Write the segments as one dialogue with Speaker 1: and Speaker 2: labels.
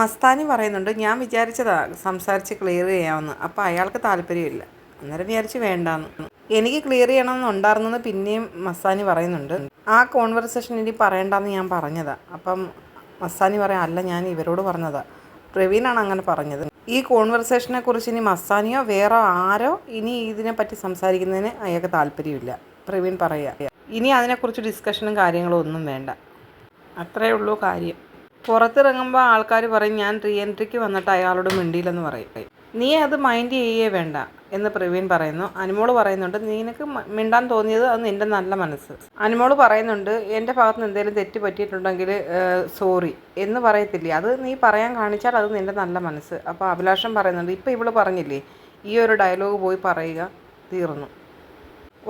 Speaker 1: മസ്താനി പറയുന്നുണ്ട് ഞാൻ വിചാരിച്ചതാ സംസാരിച്ച് ക്ലിയർ ചെയ്യാമെന്ന്. അപ്പോൾ അയാൾക്ക് താല്പര്യമില്ല. അന്നേരം വിചാരിച്ച് വേണ്ടാന്ന്. എനിക്ക് ക്ലിയർ ചെയ്യണമെന്നുണ്ടായിരുന്നെന്ന് പിന്നെയും മസ്താനി പറയുന്നുണ്ട്. ആ കോൺവെർസേഷൻ ഇനി പറയണ്ടെന്ന് ഞാൻ പറഞ്ഞതാണ് അപ്പം മസ്താനി പറയാം അല്ല ഞാൻ ഇവരോട് പറഞ്ഞതാണ് പ്രവീണാണ് അങ്ങനെ പറഞ്ഞത്. ഈ കോൺവെർസേഷനെ കുറിച്ച് ഇനി മസ്താനിയോ വേറെ ആരോ ഇനി ഇതിനെപ്പറ്റി സംസാരിക്കുന്നതിന് അയാൾക്ക് താല്പര്യമില്ല. പ്രവീൺ പറയുക ഇനി അതിനെക്കുറിച്ച് ഡിസ്കഷനും കാര്യങ്ങളും ഒന്നും വേണ്ട. അത്രയേ ഉള്ളൂ കാര്യം. പുറത്തിറങ്ങുമ്പോൾ ആൾക്കാർ പറയും ഞാൻ റീ എൻട്രിക്ക് വന്നിട്ട് അയാളോട് മിണ്ടിയില്ലെന്ന് പറയും. നീ അത് മൈൻഡ് ചെയ്യേ വേണ്ട എന്ന് പ്രവീൺ പറയുന്നു. അനുമോൾ പറയുന്നുണ്ട് നിനക്ക് മിണ്ടാൻ തോന്നിയത് അത് നിന്റെ നല്ല മനസ്സ്. അനുമോൾ പറയുന്നുണ്ട് എന്റെ ഭാഗത്ത് നിന്ന് എന്തെങ്കിലും തെറ്റ് പറ്റിയിട്ടുണ്ടെങ്കിൽ സോറി എന്ന് പറയത്തില്ലേ? അത് നീ പറയാൻ കാണിച്ചാൽ അത് നിന്റെ നല്ല മനസ്സ്. അപ്പോൾ അഭിലാഷം പറയുന്നുണ്ട് ഇപ്പോൾ ഇവൾ പറഞ്ഞില്ലേ ഈ ഒരു ഡയലോഗ് പോയി പറയുക തീർന്നു.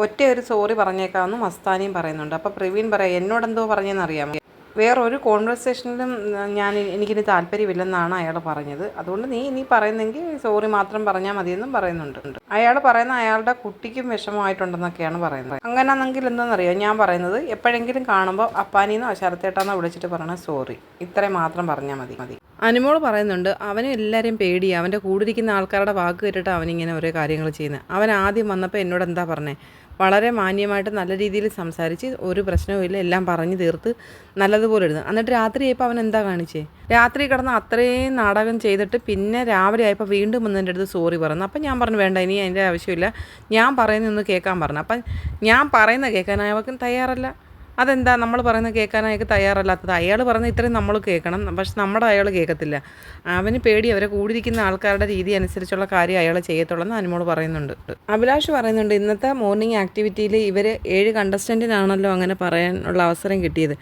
Speaker 1: ഒറ്റ ഒരു സോറി പറഞ്ഞേക്കാമെന്ന് മസ്താനിയും പറയുന്നുണ്ട്. അപ്പോൾ പ്രവീൺ പറയാം എന്നോടെന്തോ പറഞ്ഞതെന്ന് അറിയാമോ? വേറൊരു കോൺവെർസേഷനിലും ഞാൻ എനിക്കിനി താല്പര്യമില്ലെന്നാണ് അയാൾ പറഞ്ഞത്. അതുകൊണ്ട് നീ ഇനി പറയുന്നെങ്കിൽ സോറി മാത്രം പറഞ്ഞാൽ മതിയെന്നും പറയുന്നുണ്ട്. അയാൾ പറയുന്ന അയാളുടെ കുട്ടിക്കും വിഷമമായിട്ടുണ്ടെന്നൊക്കെയാണ് പറയുന്നത്. അങ്ങനെയാണെങ്കിൽ എന്താണെന്നറിയോ ഞാൻ പറയുന്നത് എപ്പോഴെങ്കിലും കാണുമ്പോൾ അപ്പാനിന്നോ ശരത്തേട്ടാന്നോ വിളിച്ചിട്ട് പറയണ സോറി ഇത്രയും മാത്രം പറഞ്ഞാൽ മതി. മതി. അനുമോൾ പറയുന്നുണ്ട് അവന് എല്ലാവരെയും പേടി. അവന്റെ കൂടിരിക്കുന്ന ആൾക്കാരുടെ വാക്ക് കേട്ടിട്ട് അവനിങ്ങനെ ഓരോ കാര്യങ്ങൾ ചെയ്യുന്നത് അവൻ ആദ്യം വന്നപ്പോൾ എന്നോട് എന്താ പറഞ്ഞേ? വളരെ മാന്യമായിട്ട് നല്ല രീതിയിൽ സംസാരിച്ച് ഒരു പ്രശ്നവും ഇല്ല എല്ലാം പറഞ്ഞു തീർത്ത് നല്ലതുപോലെ എഴുതും. എന്നിട്ട് രാത്രി ആയപ്പോൾ അവൻ എന്താ കാണിച്ചേ? രാത്രി കിടന്ന് അത്രയും നാടകം ചെയ്തിട്ട് പിന്നെ രാവിലെ ആയപ്പോൾ വീണ്ടും വന്ന് എന്റെ അടുത്ത് സോറി പറഞ്ഞു. അപ്പം ഞാൻ പറഞ്ഞു വേണ്ട ഇനി അതിന്റെ ആവശ്യമില്ല. ഞാൻ പറയുന്നൊന്ന് കേൾക്കാൻ പറഞ്ഞു. അപ്പം ഞാൻ പറയുന്ന കേൾക്കാൻ അയാൾക്കും തയ്യാറല്ല. അതെന്താ? നമ്മൾ പറയുന്നത് കേൾക്കാൻ അയാൾക്ക് തയ്യാറല്ലാത്തത്. അയാൾ പറയുന്നത് ഇത്രയും നമ്മൾ കേൾക്കണം. പക്ഷെ നമ്മുടെ അയാൾ കേൾക്കത്തില്ല. അവന് പേടി അവരെ കൂടിയിരിക്കുന്ന ആൾക്കാരുടെ രീതി അനുസരിച്ചുള്ള കാര്യം അയാൾ ചെയ്യത്തുള്ളൂ അനുമോൾ പറയുന്നുണ്ട്. അഭിലാഷ് പറയുന്നുണ്ട് ഇന്നത്തെ മോർണിംഗ് ആക്ടിവിറ്റിയിൽ ഇവർ ഏഴ് കണ്ടസ്റ്റന്റിനാണല്ലോ അങ്ങനെ പറയാനുള്ള അവസരം കിട്ടിയത്.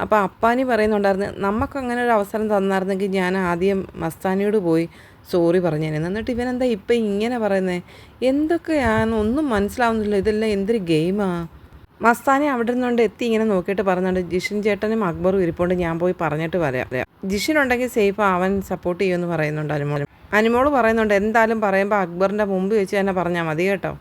Speaker 1: അപ്പോൾ അപ്പാനി പറയുന്നുണ്ടായിരുന്നു നമുക്ക് അങ്ങനെ ഒരു അവസരം തന്നായിരുന്നെങ്കിൽ ഞാൻ ആദ്യം മസ്താനിയോട് പോയി സോറി പറഞ്ഞേനെ. എന്നിട്ട് ഇവനെന്താ ഇപ്പം ഇങ്ങനെ പറയുന്നത് എന്തൊക്കെയാണെന്ന് ഒന്നും മനസ്സിലാവുന്നില്ല. ഇതെല്ലാം എന്തൊരു ഗെയിമാണ് മസ്താനി അവിടെ നിന്നുകൊണ്ട് എത്തി ഇങ്ങനെ നോക്കിയിട്ട് പറഞ്ഞുണ്ട് ജിഷിൻ ചേട്ടനും അക്ബറും ഇരിപ്പുണ്ട് ഞാൻ പോയി പറഞ്ഞിട്ട് വരാം. ജിഷിൻ ഉണ്ടെങ്കിൽ സേഫ് അവൻ സപ്പോർട്ട് ചെയ്യുമെന്ന് പറയുന്നുണ്ട് അനുമോൾ. അനുമോൾ പറയുന്നുണ്ട് എന്തായാലും പറയുമ്പോൾ അക്ബറിന്റെ മുമ്പ് വെച്ച് തന്നെ പറഞ്ഞാൽ മതി കേട്ടോ.